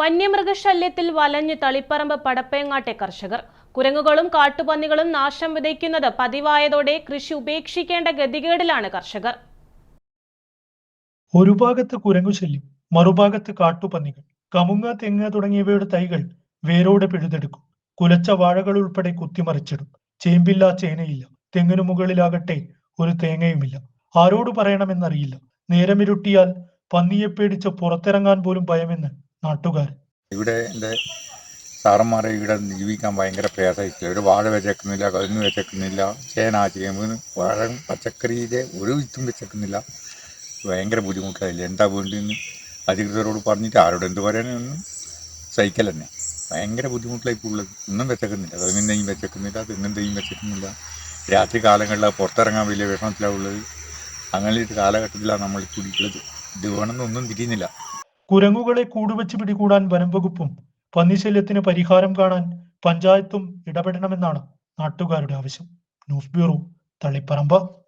വന്യമൃഗശല്യത്തിൽ വലഞ്ഞ് തളിപ്പറമ്പ് പടപ്പേങ്ങാട്ടെ കർഷകർ. കുരങ്ങുകളും കാട്ടുപന്നികളും നാശം വിതയ്ക്കുന്നത് പതിവായതോടെ കൃഷി ഉപേക്ഷിക്കേണ്ട ഗതികേടിലാണ് കർഷകർ. ഒരു ഭാഗത്ത് കുരങ്ങുശല്യം മറുഭാഗത്ത് കാട്ടുപന്നികൾ. കമുങ്ങ തെങ്ങ് തുടങ്ങിയവയുടെ തൈകൾ വേരോടെ പിഴുതെടുക്കും. കുലച്ച വാഴകൾ ഉൾപ്പെടെ കുത്തിമറിച്ചിടും. ചേമ്പില്ല ചേനയില്ല. തെങ്ങിനു മുകളിലാകട്ടെ ഒരു തേങ്ങയുമില്ല. ആരോട് പറയണമെന്നറിയില്ല. നേരമിരുട്ടിയാൽ പന്നിയെ പേടിച്ച് പുറത്തിറങ്ങാൻ പോലും ഭയമെന്ന് നാട്ടുകാർ. ഇവിടെ എന്റെ സാറന്മാരെ ഇവിടെ ജീവിക്കാൻ ഭയങ്കര പ്രയാസമായിട്ടില്ല ഒരു വാഴ വെച്ചേക്കുന്നില്ല കവുങ്ങ് വെച്ചേക്കുന്നില്ല ചേന ചേമ്പ് വാഴ പച്ചക്കറിയിലെ ഒരു വിത്തും വെച്ചേക്കുന്നില്ല. ഭയങ്കര ബുദ്ധിമുട്ടായില്ല? എന്താ വേണ്ടിയെന്ന് അധികൃതരോട് പറഞ്ഞിട്ട് ആരോട് എന്ത് പറയാനൊന്നും സൈക്കിൾ തന്നെ. ഭയങ്കര ബുദ്ധിമുട്ടിലായി ഇപ്പോൾ ഉള്ളത്. ഒന്നും വെച്ചേക്കുന്നില്ല. കവുങ്ങിന്റെയും വെച്ചേക്കുന്നില്ല തെങ്ങിന്റെയും വെച്ചേക്കുന്നില്ല. രാത്രി കാലങ്ങളിൽ പുറത്തിറങ്ങാൻ വലിയ വിഷമത്തിലാണ് ഉള്ളത്. അങ്ങനെ ഒരു കാലഘട്ടത്തിലാണ് നമ്മൾ കുടിക്കുന്നത്. ഇത് വേണമെന്നൊന്നും തിരിയുന്നില്ല. കുരങ്ങുകളെ കൂടുവെച്ച് പിടികൂടാൻ വനംവകുപ്പും പന്നിശല്യത്തിന് പരിഹാരം കാണാൻ പഞ്ചായത്തും ഇടപെടണമെന്നാണ് നാട്ടുകാരുടെ ആവശ്യം. News bureau Taliparamba.